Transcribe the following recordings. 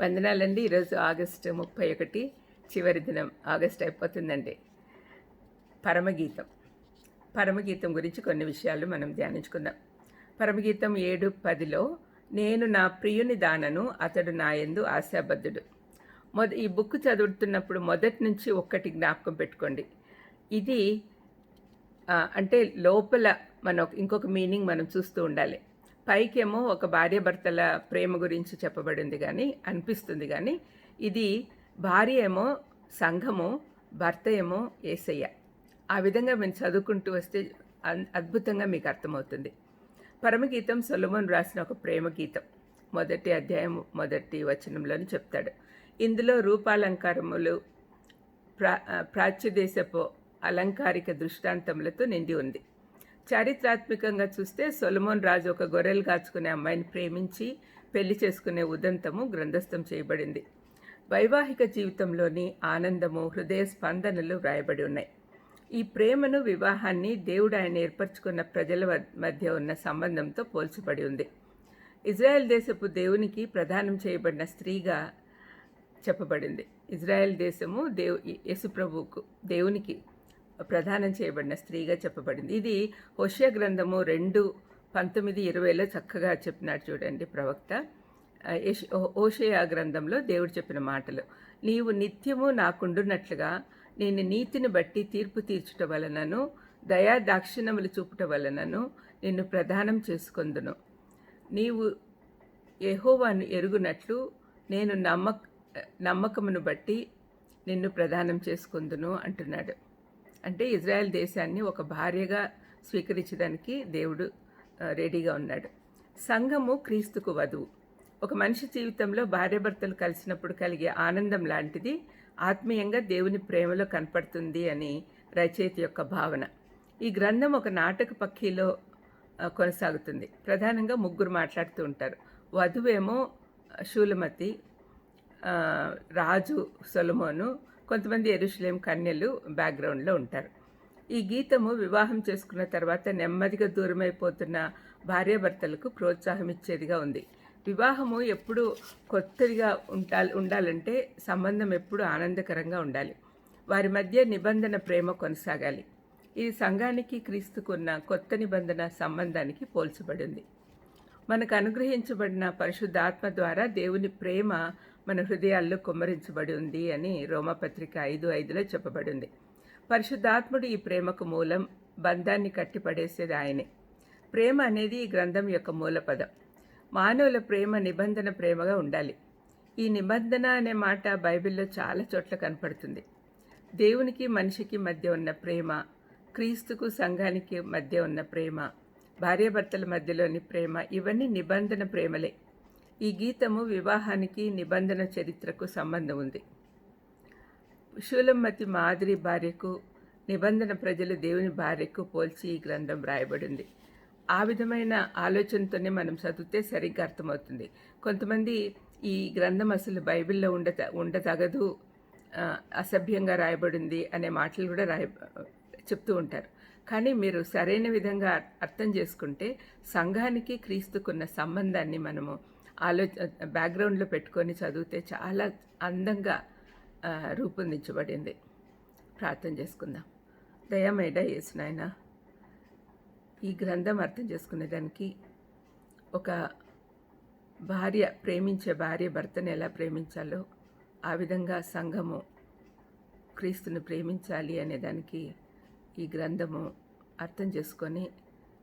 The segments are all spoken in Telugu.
వందనాలండి. ఈరోజు ఆగస్టు ముప్పై ఒకటి చివరి దినం. ఆగస్ట్ అయిపోతుందండి. పరమగీతం. పరమగీతం గురించి కొన్ని విషయాలు మనం ధ్యానించుకుందాం. పరమగీతం ఏడు పదిలో నేను నా ప్రియుని దానను అతడు నా యందు ఆశాబద్ధుడు. మొద ఈ బుక్ చదువుతున్నప్పుడు మొదటి నుంచి ఒక్కటి జ్ఞాపకం పెట్టుకోండి. ఇది అంటే లోపల మనం ఇంకొక మీనింగ్ మనం చూస్తూ ఉండాలి. పైకేమో ఒక భార్యాభర్తల ప్రేమ గురించి చెప్పబడింది కానీ అనిపిస్తుంది కానీ ఇది భార్య ఏమో సంఘము భర్త ఏమో ఏసయ్య. ఆ విధంగా మేము చదువుకుంటూ వస్తే అన్- అద్భుతంగా మీకు అర్థమవుతుంది. పరమగీతం సొలమన్ రాసిన ఒక ప్రేమ గీతం మొదటి అధ్యాయం మొదటి వచనంలోని చెప్తాడు. ఇందులో రూపాలంకారములు ప్రా ప్రాచ్యదేశపు అలంకారిక దృష్టాంతములతో నిండి ఉంది. చారిత్రాత్మకంగా చూస్తే సొలమోన్ రాజు ఒక గొర్రెలు కాచుకునే అమ్మాయిని ప్రేమించి పెళ్ళి చేసుకునే ఉదంతము గ్రంథస్థం చేయబడింది. వైవాహిక జీవితంలోని ఆనందము హృదయ స్పందనలు వ్రాయబడి ఉన్నాయి. ఈ ప్రేమను వివాహాన్ని దేవుడు ఆయన ఏర్పరచుకున్న ప్రజల వ- మధ్య ఉన్న సంబంధంతో పోల్చబడి ఉంది. ఇజ్రాయెల్ దేశపు దేవునికి ప్రదానం చేయబడిన స్త్రీగా చెప్పబడింది. ఇజ్రాయెల్ దేశము దేవు యేసుప్రభువుకు దేవునికి ప్రదానం చేయబడిన స్త్రీగా చెప్పబడింది. ఇది హోషియా గ్రంథము రెండు పంతొమ్మిది ఇరవైలో చక్కగా చెప్పినాడు చూడండి ప్రవక్త. ఆ, గ్రంథంలో దేవుడు చెప్పిన మాటలు. నీవు నిత్యము నాకుండునట్లుగా నేను నీతిని బట్టి తీర్పు తీర్చుట వలనను దయా దాక్షిణములు చూపుట వలనను నిన్ను ప్రదానం చేసుకొందును. నీవు ఎహోవాను ఎరుగునట్లు నేను నమ్మక నమ్మకమును బట్టి నిన్ను ప్రదానం చేసుకుందును అంటున్నాడు. అంటే ఇజ్రాయెల్ దేశాన్ని ఒక భార్యగా స్వీకరించడానికి దేవుడు రెడీగా ఉన్నాడు. సంఘము క్రీస్తుకు వధువు. ఒక మనిషి జీవితంలో భార్యాభర్తలు కలిసినప్పుడు కలిగే ఆనందం లాంటిది ఆత్మీయంగా దేవుని ప్రేమలో కనపడుతుంది అని రచయిత యొక్క భావన. ఈ గ్రంథం ఒక నాటక పక్షిలో కొనసాగుతుంది. ప్రధానంగా ముగ్గురు మాట్లాడుతూ ఉంటారు. వధువేమో శూలమతి రాజు సొలమోను కొంతమంది ఎరుషులేం కన్యలు బ్యాక్గ్రౌండ్లో ఉంటారు. ఈ గీతము వివాహం చేసుకున్న తర్వాత నెమ్మదిగా దూరమైపోతున్న భార్యాభర్తలకు ప్రోత్సాహం ఇచ్చేదిగా ఉంది. వివాహము ఎప్పుడు కొత్తగా ఉండాలి ఉండాలంటే సంబంధం ఎప్పుడు ఆనందకరంగా ఉండాలి. వారి మధ్య నిబంధన ప్రేమ కొనసాగాలి. ఇది సంఘానికి క్రీస్తుకున్న కొత్త నిబంధన సంబంధానికి పోల్చబడింది. మనకు అనుగ్రహించబడిన పరిశుద్ధాత్మ ద్వారా దేవుని ప్రేమ మన హృదయాల్లో కుమ్మరించబడి ఉంది అని రోమపత్రిక ఐదు ఐదులో చెప్పబడింది పరిశుద్ధాత్ముడు ఈ ప్రేమకు మూలం బంధాన్ని కట్టిపడేసేది ఆయనే. ప్రేమ అనేది ఈ గ్రంథం యొక్క మూలపదం మానవుల ప్రేమ నిబంధన ప్రేమగా ఉండాలి. ఈ నిబంధన అనే మాట బైబిల్లో చాలా చోట్ల కనపడుతుంది. దేవునికి మనిషికి మధ్య ఉన్న ప్రేమ క్రీస్తుకు సంఘానికి మధ్య ఉన్న ప్రేమ భార్యాభర్తల మధ్యలోని ప్రేమ ఇవన్నీ నిబంధన ప్రేమలే. ఈ గీతము వివాహానికి నిబంధన చరిత్రకు సంబంధం ఉంది. శూలమ్మతి మాదిరి భార్యకు నిబంధన ప్రజలు దేవుని భార్యకు పోల్చి ఈ గ్రంథం రాయబడింది ఆ విధమైన ఆలోచనతోనే మనం చదివితే సరిగ్గా అర్థమవుతుంది. కొంతమంది ఈ గ్రంథం అసలు బైబిల్లో ఉండత ఉండతగదు అసభ్యంగా రాయబడింది అనే మాటలు కూడా రాయ చెప్తూ ఉంటారు. కానీ మీరు సరైన విధంగా అర్థం చేసుకుంటే సంఘానికి క్రీస్తుకున్న సంబంధాన్ని మనము ఆలోచ బ్యాక్గ్రౌండ్లో పెట్టుకొని చదివితే చాలా అందంగా రూపొందించబడింది. ప్రార్థన చేసుకుందాం. దయమేడ యేసునాయన ఈ గ్రంథం అర్థం చేసుకునేదానికి ఒక భార్య ప్రేమించే భార్య భర్తను ఎలా ప్రేమించాలో ఆ విధంగా సంఘము క్రీస్తుని ప్రేమించాలి అనేదానికి ఈ గ్రంథము అర్థం చేసుకొని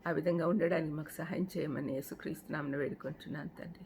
ఆ విధంగా ఉండడానికి మాకు సహాయం చేయమని యేసుక్రీస్తు నామను వేడుకుంటున్నాను తండ్రి.